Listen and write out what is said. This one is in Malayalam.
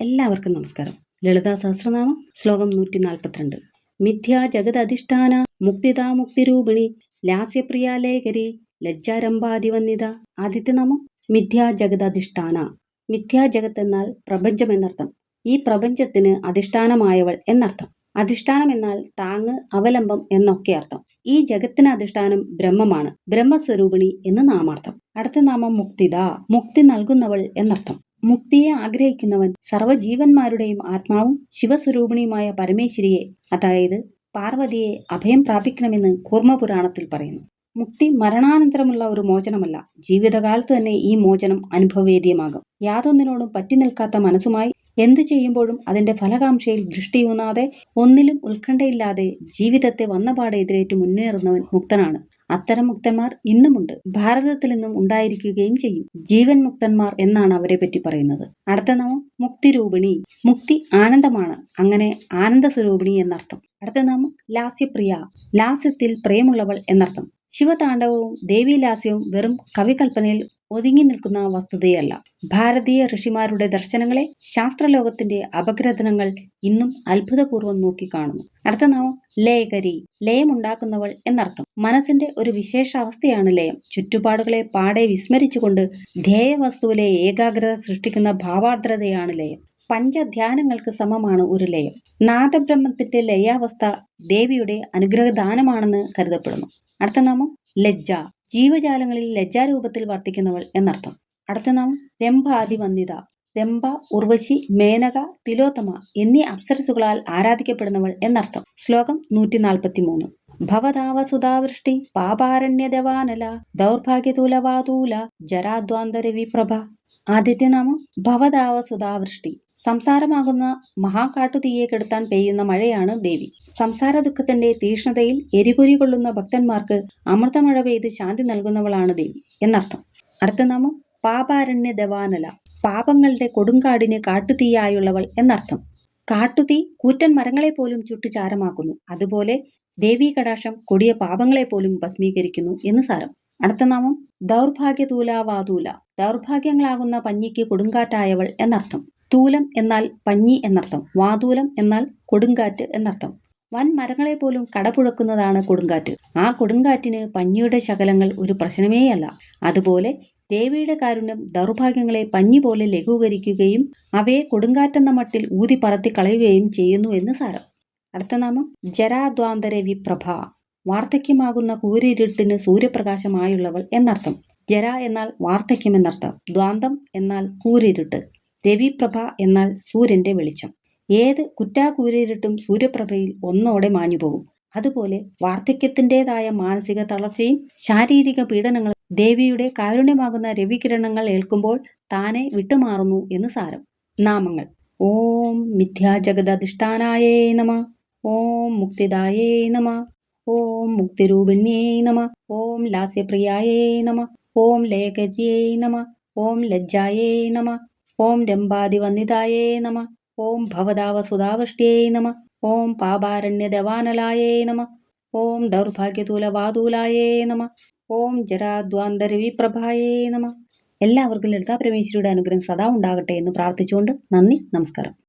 എല്ലാവർക്കും നമസ്കാരം. ലളിതാ സഹസ്രനാമം ശ്ലോകം നൂറ്റി നാൽപ്പത്തിരണ്ട് മിഥ്യാ ജഗതധിഷ്ഠാന മുക്തിതാ മുക്തിരൂപിണി ലാസ്യപ്രിയ ലേഖരി ലജ്ജാരംഭാതിവന്യത ആദിത്യനാമം മിഥ്യാ ജഗതധിഷ്ഠാന. മിഥ്യാ ജഗത്ത് എന്നാൽ പ്രപഞ്ചം എന്നർത്ഥം. ഈ പ്രപഞ്ചത്തിന് അധിഷ്ഠാനമായവൾ എന്നർത്ഥം. അധിഷ്ഠാനം എന്നാൽ താങ്ങ് അവലംബം എന്നൊക്കെ അർത്ഥം. ഈ ജഗത്തിന് അധിഷ്ഠാനം ബ്രഹ്മമാണ്. ബ്രഹ്മസ്വരൂപിണി എന്ന് നാമാർത്ഥം. അടുത്ത നാമം മുക്തിദ മുക്തി നൽകുന്നവൾ എന്നർത്ഥം. മുക്തിയെ ആഗ്രഹിക്കുന്നവൻ സർവജീവന്മാരുടെയും ആത്മാവും ശിവസ്വരൂപിണിയുമായ പരമേശ്വരിയെ അതായത് പാർവതിയെ അഭയം പ്രാപിക്കണമെന്ന് കൂർമ്മപുരാണത്തിൽ പറയുന്നു. മുക്തി മരണാനന്തരമുള്ള ഒരു മോചനമല്ല. ജീവിതകാലത്ത് തന്നെ ഈ മോചനം അനുഭവവേദ്യമാകും. യാതൊന്നിനോടും പറ്റി നിൽക്കാത്ത മനസ്സുമായി എന്തു ചെയ്യുമ്പോഴും അതിന്റെ ഫലകാംക്ഷയിൽ ദൃഷ്ടിയൂന്നാതെ ഒന്നിലും ഉത്കണ്ഠയില്ലാതെ ജീവിതത്തെ വന്നപാടെ എതിരേറ്റ് മുന്നേറുന്നവൻ മുക്തനാണ്. അത്തരം മുക്തന്മാർ ഇന്നുമുണ്ട്. ഭാരതത്തിൽ നിന്നും ഉണ്ടായിരിക്കുകയും ചെയ്യും. ജീവൻ മുക്തന്മാർ എന്നാണ് അവരെ പറ്റി പറയുന്നത്. അടുത്ത നാമം മുക്തിരൂപിണി. മുക്തി ആനന്ദമാണ്. അങ്ങനെ ആനന്ദ സ്വരൂപിണി എന്നർത്ഥം. അടുത്ത നാമം ലാസ്യപ്രിയ. ലാസ്യത്തിൽ പ്രേമുള്ളവൾ എന്നർത്ഥം. ശിവതാണ്ഡവവും ദേവീലാസ്യവും വെറും കവികൽപ്പനയിൽ ഒതുങ്ങി നിൽക്കുന്ന വസ്തുതയല്ല. ഭാരതീയ ഋഷിമാരുടെ ദർശനങ്ങളെ ശാസ്ത്രലോകത്തിന്റെ അപഗ്രഥനങ്ങൾ ഇന്നും അത്ഭുതപൂർവം നോക്കിക്കാണുന്നു. അടുത്ത നാമം ലയകരി ലയമുണ്ടാക്കുന്നവൾ എന്നർത്ഥം. മനസ്സിന്റെ ഒരു വിശേഷാവസ്ഥയാണ് ലയം. ചുറ്റുപാടുകളെ പാടെ വിസ്മരിച്ചുകൊണ്ട് ധ്യേയവസ്തുവിലെ ഏകാഗ്രത സൃഷ്ടിക്കുന്ന ഭാവാർദ്രതയാണ് ലയം. പഞ്ചധ്യാനങ്ങൾക്ക് സമമാണ് ഒരു ലയം. നാദബ്രഹ്മത്തിന്റെ ലയാവസ്ഥ ദേവിയുടെ അനുഗ്രഹദാനമാണെന്ന് കരുതപ്പെടുന്നു. അടുത്ത നാമം ലജ്ജ. ജീവജാലങ്ങളിൽ ലജ്ജാരൂപത്തിൽ വർത്തിക്കുന്നവൾ എന്നർത്ഥം. അടുത്ത നാമം രംഭാതിവന്ദിത രംഭ ഉർവശി മേനക തിലോത്തമ എന്നീ അപ്സരസുകളാൽ ആരാധിക്കപ്പെടുന്നവൾ എന്നർത്ഥം. ശ്ലോകം നൂറ്റി നാൽപ്പത്തി മൂന്ന് ഭവതാവസുധാവൃഷ്ടി പാപാരണ്യദവാനല ദൗർഭാഗ്യതൂലവാതൂല ജരാദ്വാന്തര വിപ്രഭ ആദിത്യനാമം ഭവതാവസുധാവൃഷ്ടി സംസാരമാകുന്ന മഹാകാട്ടുതീയെ കെടുത്താൻ പെയ്യുന്ന മഴയാണ് ദേവി. സംസാര ദുഃഖത്തിന്റെ തീഷ്ണതയിൽ എരിപൊരി കൊള്ളുന്ന ഭക്തന്മാർക്ക് അമൃതമഴ പെയ്ത് ശാന്തി നൽകുന്നവളാണ് ദേവി എന്നർത്ഥം. അടുത്ത നാമം പാപാരണ്യ ദവാനല പാപങ്ങളുടെ കൊടുങ്കാടിന് കാട്ടുതീയായുള്ളവൾ എന്നർത്ഥം. കാട്ടുതീ കൂറ്റൻ മരങ്ങളെ പോലും ചുട്ടുചാരമാക്കുന്നു അതുപോലെ ദേവീ കടാക്ഷം കൊടിയ പാപങ്ങളെ പോലും ഭസ്മീകരിക്കുന്നു എന്ന് സാരം. അടുത്ത നാമം ദൗർഭാഗ്യതൂലാവാതൂല. ദൗർഭാഗ്യങ്ങളാകുന്ന പഞ്ഞിക്ക് കൊടുങ്കാറ്റായവൾ എന്നർത്ഥം. തൂലം എന്നാൽ പഞ്ഞി എന്നർത്ഥം. വാതൂലം എന്നാൽ കൊടുങ്കാറ്റ് എന്നർത്ഥം. വൻ മരങ്ങളെ പോലും കടപുഴക്കുന്നതാണ് കൊടുങ്കാറ്റ്. ആ കൊടുങ്കാറ്റിന് പഞ്ഞിയുടെ ശകലങ്ങൾ ഒരു പ്രശ്നമേയല്ല. അതുപോലെ ദേവിയുടെ കാരുണ്യം ദൗർഭാഗ്യങ്ങളെ പഞ്ഞി പോലെ ലഘൂകരിക്കുകയും അവയെ കൊടുങ്കാറ്റെന്ന മട്ടിൽ ഊതി പറത്തി കളയുകയും ചെയ്യുന്നു എന്ന് സാരം. അടുത്ത നാമം ജരാദ്വാന്തര വിപ്രഭ. വാർദ്ധക്യമാകുന്ന കൂരിരുട്ടിന് സൂര്യപ്രകാശമായുള്ളവൾ എന്നർത്ഥം. ജര എന്നാൽ വാർദ്ധക്യം എന്നർത്ഥം. ദ്വാന്തം എന്നാൽ കൂരിരുട്ട്. രവിപ്രഭ എന്നാൽ സൂര്യന്റെ വെളിച്ചം. ഏത് കുറ്റാകൂരിരുട്ടും സൂര്യപ്രഭയിൽ ഒന്നോടെ മാഞ്ഞുപോകും അതുപോലെ വാർദ്ധക്യത്തിന്റെതായ മാനസിക തളർച്ചയും ശാരീരിക പീഡനങ്ങളും ദേവിയുടെ കാരുണ്യമാകുന്ന രവികിരണങ്ങൾ ഏൽക്കുമ്പോൾ താനെ വിട്ടുമാറുന്നു എന്ന് സാരം. നാമങ്ങൾ. ഓം മിഥ്യാജഗദധിഷ്ഠാനായേ നമ. ഓം മുക്തിദായേ നമ. ഓം മുക്തിരൂപിണ്യേ നമ. ഓം ലാസ്യപ്രിയായേ നമ. ഓം ലേഖര്യേ നമ. ഓം ലജ്ജായേ നമ. ഓം രംഭാതിവന്ദിതായേ നമ. ഓം ഭവതാവസുധാവഷ്ട്യേ നമ. ഓം പാപാരണ്യദവാനലായേ നമ. ഓം ദൗർഭാഗ്യതൂലവാതൂലായേ നമ. ഓം ജരാദ്വാന്തരവിപ്രഭായേ നമ. എല്ലാവർക്കും ലളിതാ പരമേശ്വരിയുടെ അനുഗ്രഹം സദാ ഉണ്ടാകട്ടെ എന്ന് പ്രാർത്ഥിച്ചുകൊണ്ട് നന്ദി നമസ്കാരം.